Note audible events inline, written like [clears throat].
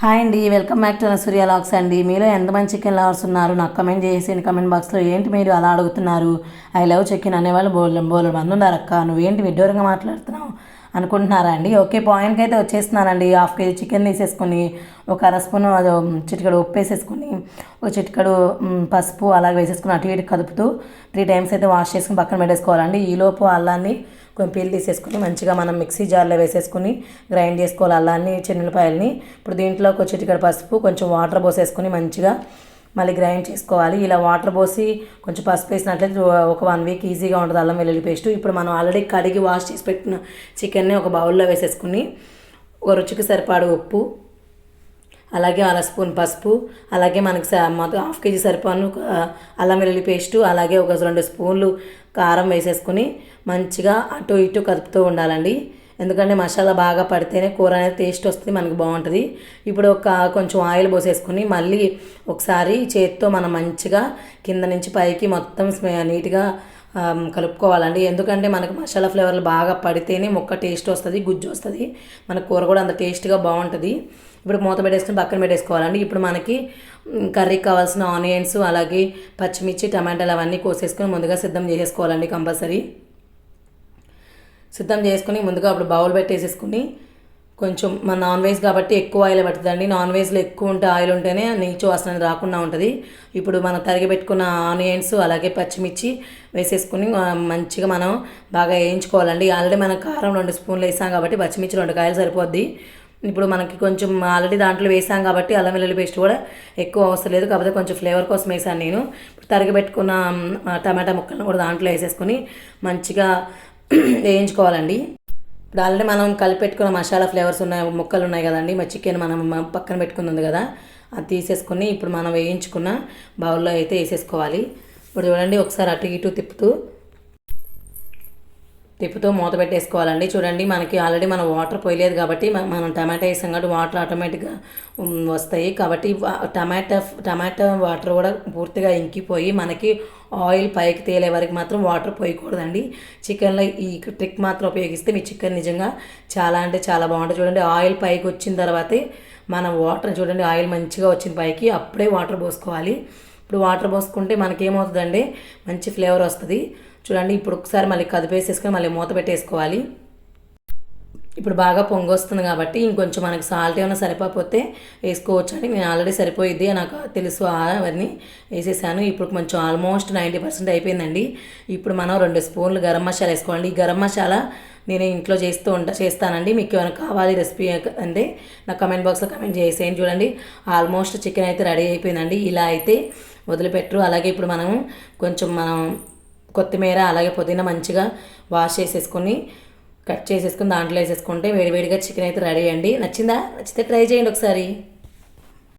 Hi అండి welcome back to Surya lakhs అండి. మీలో ఎంతమంది చికెన్ లవర్స్ ఉన్నారు? నాకు కమెంట్ చేసేయండి కమెంట్ బాక్స్లో ఏంటి మీరు అలా అడుగుతున్నారు? ఐ లవ్ చికెన్ అనేవాళ్ళు బోల్ బోల్ మంది ఉన్నారు అక్క. నువ్వేంటి విడ్డూరంగా మాట్లాడుతున్నావు? అనుకుంటున్నారా అండి? ఓకే పాయింట్కి అయితే వచ్చేస్తున్నానండి. హాఫ్ కేజీ చికెన్ తీసేసుకొని ఒక అర స్పూన్ అది చిటికడు ఉప్పు వేసేసుకొని ఒక చిటికడు పసుపు అలాగే వేసేసుకుని అటు ఇటు కదుపుతూ త్రీ టైమ్స్ అయితే వాష్ చేసుకుని పక్కన పెట్టేసుకోవాలండి. ఈలోపు అల్లాన్ని పీల్ తీసేసుకుని మంచిగా మనం మిక్సీ జార్లో వేసేసుకుని గ్రైండ్ చేసుకోవాలి. అల్లాన్ని చెన్నులపాయలని. ఇప్పుడు దీంట్లో కొంచెం చిటికడ పసుపు కొంచెం వాటర్ పోసేసుకొని మంచిగా మళ్ళీ గ్రైండ్ చేసుకోవాలి. ఇలా వాటర్ పోసి కొంచెం పసుపు వేసినట్లయితే ఒక వన్ వీక్ ఈజీగా ఉంటుంది అల్లం వెల్లుల్లి పేస్ట్. ఇప్పుడు మనం ఆల్రెడీ కడిగి వాష్ చేసి పెట్టిన చికెన్ని ఒక బౌల్లో వేసేసుకుని ఒక రుచికి సరిపడ ఉప్పు అలాగే అర స్పూన్ పసుపు అలాగే మనకి స- మొత్తం హాఫ్ కేజీ సరిపోను ఒక అల్లం వెల్లుల్లి పేస్టు అలాగే ఒక రెండు స్పూన్లు కారం వేసేసుకుని మంచిగా అటు ఇటు కదుపుతూ ఉండాలండి. ఎందుకంటే మసాలా బాగా పడితేనే కూర అనేది టేస్ట్ వస్తుంది మనకు బాగుంటుంది. ఇప్పుడు ఒక కొంచెం ఆయిల్ పోసేసుకుని మళ్ళీ ఒకసారి చేతితో మనం మంచిగా కింద నుంచి పైకి మొత్తం స్మె- నీట్గా కలుపుకోవాలండి. ఎందుకంటే మనకు మసాలా ఫ్లేవర్లు బాగా పడితేనే ముక్క టేస్ట్ వస్తుంది గుజ్జు వస్తుంది. మన కూర కూడా అంత టేస్ట్గా బాగుంటుంది. ఇప్పుడు మూత పెట్టేసుకుని పక్కన పెట్టేసుకోవాలండి. ఇప్పుడు మనకి కర్రీకి కావాల్సిన ఆనియన్స్ అలాగే పచ్చిమిర్చి టమాటాలు అవన్నీ కోసేసుకొని ముందుగా సిద్ధం చేసేసుకోవాలండి కంపల్సరీ. సిద్ధం చేసుకుని ముందుగా అప్పుడు బౌల్ పెట్టేసేసుకుని కొంచెం మన నాన్ వెజ్ కాబట్టి ఎక్కువ ఆయిల్ పడుతుందండి. నాన్ వెజ్లో ఎక్కువ ఉంటే ఆయిల్ ఉంటేనే నీచు వాసన అనేది రాకుండా ఉంటుంది. ఇప్పుడు మనం తరిగి పెట్టుకున్న ఆనియన్స్ అలాగే పచ్చిమిర్చి వేసేసుకుని మంచిగా మనం బాగా వేయించుకోవాలండి. ఆల్రెడీ మనం కారం రెండు స్పూన్లు వేసాం కాబట్టి పచ్చిమిర్చి రెండు కాయలు సరిపోద్ది. ఇప్పుడు మనకి కొంచెం ఆల్రెడీ దాంట్లో వేసాం కాబట్టి అల్లం వెల్లుల్లి పేస్ట్ కూడా ఎక్కువ అవసరం లేదు. కాకపోతే కొంచెం ఫ్లేవర్ కోసం వేసాను నేను. తరిగిపెట్టుకున్న తరిగి పెట్టుకున్న టమాటా ముక్కలను కూడా దాంట్లో వేసేసుకొని మంచిగా [clears throat] వేయించుకోవాలండి. ఇప్పుడు ఆల్రెడీ మనం కలిపెట్టుకున్న మసాలా ఫ్లేవర్స్ ఉన్నాయి ముక్కలు ఉన్నాయి కదండి మా చికెన్ మనం పక్కన పెట్టుకుంది ఉంది కదా అది తీసేసుకొని ఇప్పుడు మనం వేయించుకున్న బౌల్లో అయితే వేసేసుకోవాలి. ఇప్పుడు చూడండి ఒకసారి అటు ఇటు తిప్పుతూ తిప్పుతో మూత పెట్టేసుకోవాలండి. చూడండి మనకి ఆల్రెడీ మనం వాటర్ పోయలేదు కాబట్టి మనం టమాటా వేసాం కాబట్టి వాటర్ ఆటోమేటిక్గా వస్తాయి. కాబట్టి టమాటా టమాటా వాటర్ కూడా పూర్తిగా ఇంకిపోయి మనకి ఆయిల్ పైకి తేలే వరకు మాత్రం వాటర్ పోయకూడదండి. చికెన్లో ఈ ట్రిక్ మాత్రం ఉపయోగిస్తే మీ చికెన్ నిజంగా చాలా అంటే చాలా బాగుంటుంది. చూడండి ఆయిల్ పైకి వచ్చిన తర్వాతే మనం వాటర్ చూడండి ఆయిల్ మంచిగా వచ్చిన పైకి అప్పుడే వాటర్ పోసుకోవాలి. ఇప్పుడు వాటర్ పోసుకుంటే మనకి ఏమవుతుందండి మంచి ఫ్లేవర్ వస్తుంది. చూడండి ఇప్పుడు ఒకసారి మళ్ళీ కదిపేసేసుకొని మళ్ళీ మూత పెట్టేసుకోవాలి. ఇప్పుడు బాగా పొంగొస్తుంది కాబట్టి ఇంకొంచెం మనకి సాల్ట్ ఏమైనా సరిపోతే వేసుకోవచ్చు అండి. నేను ఆల్రెడీ సరిపోయిద్ది నాకు తెలుసు అవన్నీ వేసేసాను. ఇప్పుడు కొంచెం ఆల్మోస్ట్ నైంటీ పర్సెంట్ అయిపోయిందండి. ఇప్పుడు మనం రెండు స్పూన్లు గరం మసాలా వేసుకోవాలి ఈ గరం మసాలా నేను ఇంట్లో చేస్తూ ఉంటా చేస్తానండి. మీకు ఏమైనా కావాలి రెసిపీ అంటే నా కమెంట్ బాక్స్లో కమెంట్ చేసేయండి. చూడండి ఆల్మోస్ట్ చికెన్ అయితే రెడీ అయిపోయిందండి. ఇలా అయితే వదిలిపెట్టరు. అలాగే ఇప్పుడు మనం కొంచెం మనం కొత్తిమీర అలాగే పుదీనా మంచిగా వాష్ చేసేసుకొని కట్ చేసేసుకుని దాంట్లో వేసేసుకుంటే వేడివేడిగా చికెన్ అయితే రెడీ అండి. నచ్చిందా? నచ్చితే ట్రై చేయండి ఒకసారి.